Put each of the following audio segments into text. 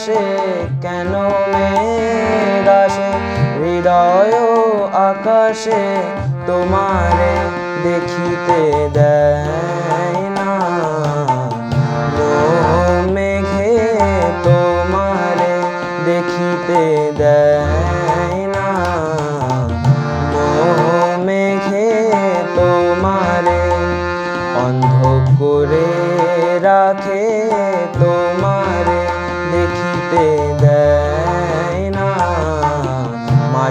আকাশে কেন মেঘ আসে? হৃদয় আকাশে তোমারে দেখিতে দেয়।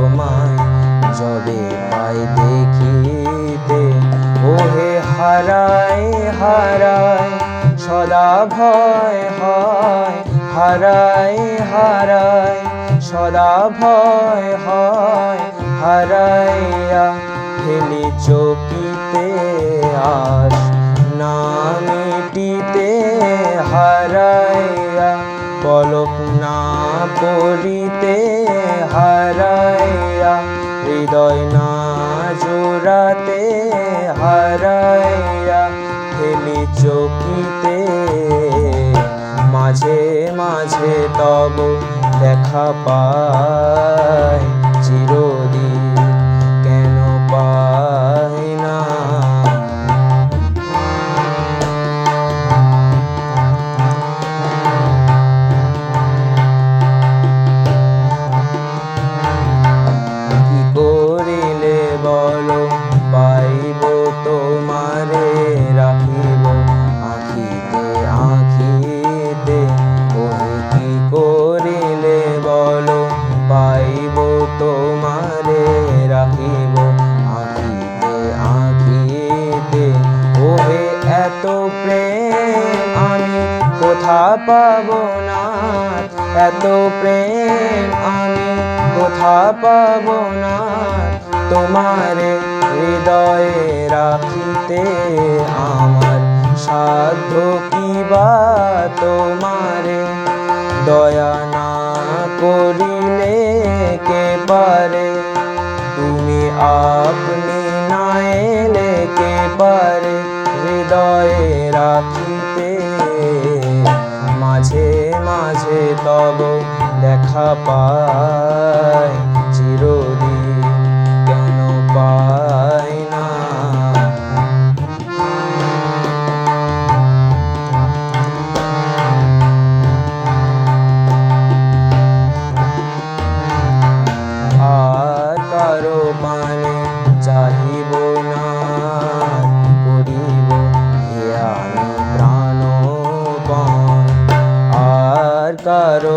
তোমায় যবে পাই দেখিতে, ওহে হারায় হারায়, সদা ভয় হয়, হারায় হারায়, সদা ভয় হয়, হারাইয়া ফেলি চকিতে আস না মিটিতে হারাইয়া পলক না হারাইয়া হৃদয় না জোড়াতে হারাইয়া ফেলি চকিতে। মাঝে মাঝে তব দেখা পাই। কোথা পাবো না। এত প্রেম আমি কোথা পাবো না। তোমারে হৃদয়ে রাখিতে আমার সাধ্য কি বা তোমারে দয়া না করিলে কে পারে? তুমি আপনি না এলে কে পারে? হৃদয়ে রাখিতে তব দেখা পাই চিরদিন কেন পাই না? আর কারও পানে চাহিব না কারও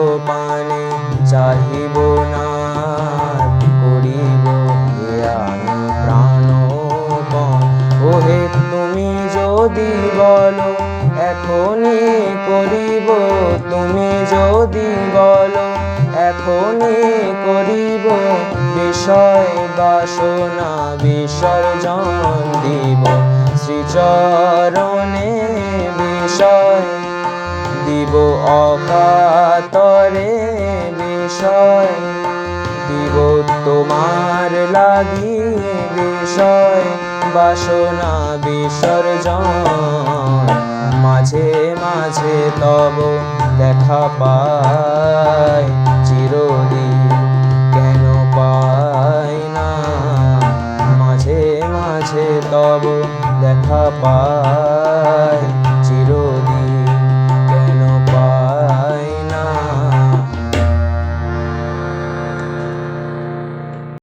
যদি বলো, এখনই করিব বিষয় বাসনা, বিসর্জন দিব। শ্রীচরণে বিষয় দিব, অকাতরে বিষয় দিব। তোমার লাগি বিষয় বাসনা, বিসর্জন। মাঝে মাঝে তব দেখা পাই চিরদিন কেন পাই না? মাঝে মাঝে তব দেখা পাই।